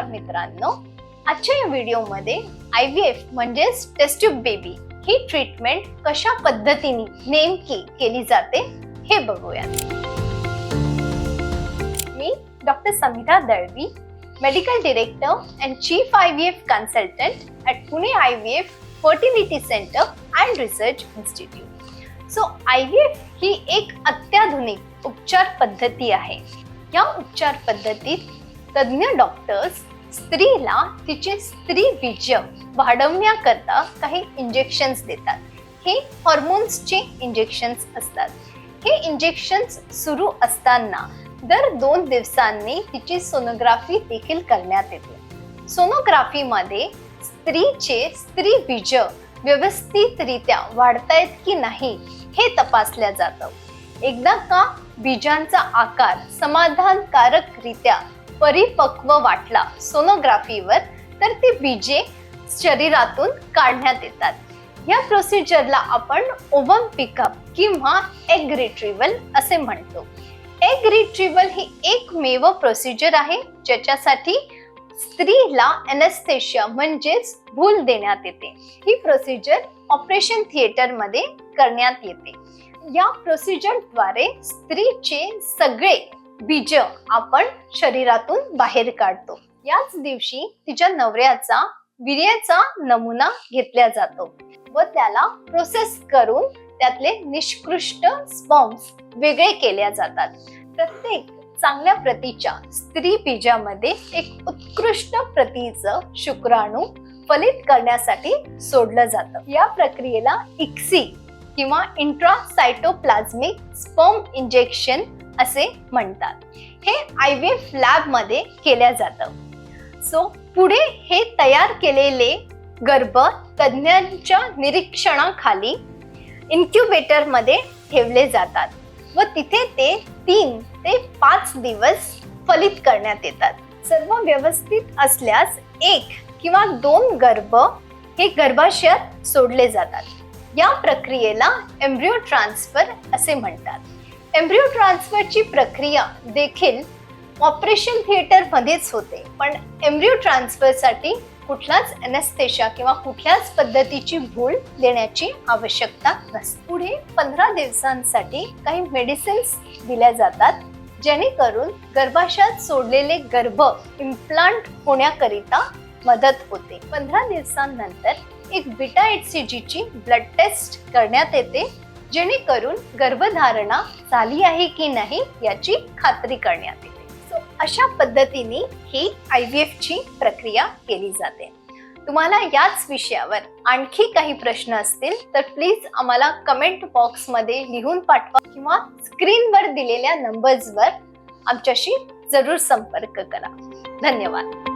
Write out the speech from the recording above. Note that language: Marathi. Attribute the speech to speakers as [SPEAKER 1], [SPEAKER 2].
[SPEAKER 1] नमस्कार मित्रांनो. आजच्या या व्हिडिओमध्ये आय व्ही एफ म्हणजेच टेस्ट्यूब बेबी ही ट्रीटमेंट कशा पद्धतीने नेमकी केली जाते हे बघूया मी doctor Samidha Dalvi medical director and chief I V F consultant at Pune I V F fertility centre and research institute so I V F ही एक अत्याधुनिक उपचार पद्धती आहे. या उपचार पद्धतीत तज्ज्ञ डॉक्टर्स स्त्रीला तिचे स्त्री बीज वाढवण्याकरता काही इंजेक्शन्स देतात. हे हॉर्मोन्सचे इंजेक्शन्स असतात. हे इंजेक्शन्स सुरू असताना दर दोन दिवसांनी तिची सोनोग्राफी देखील करण्यात येते. सोनोग्राफीमध्ये स्त्रीचे स्त्री बीज व्यवस्थितरित्या वाढतायत की नाही हे तपासल्या जातं. एकदा का बीजांचा आकार समाधानकारकरित्या परिपक्व वाटला सोनोग्राफीवर तर ती बीजे शरीरातून काढण्यात येतात. या प्रोसिजरला आपण ओव्हम पिकअप किंवा एग रिट्रीवल असे म्हणतो. एग रिट्रीवल ही एकमेव प्रोसिजर आहे ज्याच्यासाठी स्त्रीला एनेस्थेशिया म्हणजेच भूल देण्यात येते. ही प्रोसिजर ऑपरेशन थिएटरमध्ये करण्यात येते. या प्रोसिजरद्वारे स्त्रीचे सगळे बीज आपण शरीरातून बाहेर काढतो. याच दिवशी तिच्या नवऱ्याचा वीर्याचा नमुना घेतला जातो व त्याला प्रोसेस करून त्यातले निष्कृष्ट स्पॉम्स वेगळे केल्या जातात. प्रत्येक चांगल्या प्रतीच्या स्त्री बीजामध्ये एक उत्कृष्ट प्रतीचं शुक्राणू फलित करण्यासाठी सोडलं जातं. या प्रक्रियेला इक्सी किंवा इंट्रासायटोप्लाझ्मिक स्पर्म इंजेक्शन असे म्हणतात. हे आय व्ही एफ लॅबमध्ये केल्या जातं. सो पुढे हे तयार केलेले गर्भ तज्ज्ञांच्या निरीक्षणाखाली इन्क्युबेटरमध्ये ठेवले जातात. व तिथे ते तीन ते पाच दिवस फलित करण्यात येतात. सर्व व्यवस्थित असल्यास एक किंवा दोन गर्भ हे गर्भाशयात सोडले जातात. या प्रक्रियेला एम्ब्रिओ ट्रान्सफर असे म्हणतात. एम्ब्रिओ ट्रान्सफरची प्रक्रिया देखील ऑपरेशन थिएटर मध्येच होते. पण एम्ब्रिओ ट्रान्सफरसाठी कुठलाच एनेस्थेशा किंवा कुठल्याच पद्धतीची भूल देण्याची आवश्यकता नसते. पुढे पंधरा दिवसांसाठी काही मेडिसिन्स दिल्या जातात जेणेकरून गर्भाशयात सोडलेले गर्भ इम्प्लांट होण्याकरिता मदत होते. पंधरा दिवसांनंतर एक बिटा जीची ब्लड टेस्ट करण्यात येते. जेणेकरून गर्भधारणा झाली आहे की नाही याची खात्री करण्यात येते. सो अशा पद्धतीने ही आय व्ही एफची प्रक्रिया केली जाते. तुम्हाला याच विषयावर आणखी काही प्रश्न असतील तर प्लीज आम्हाला कमेंट बॉक्समध्ये लिहून पाठवा किंवा स्क्रीनवर दिलेल्या नंबर्सवर आमच्याशी जरूर संपर्क करा. धन्यवाद.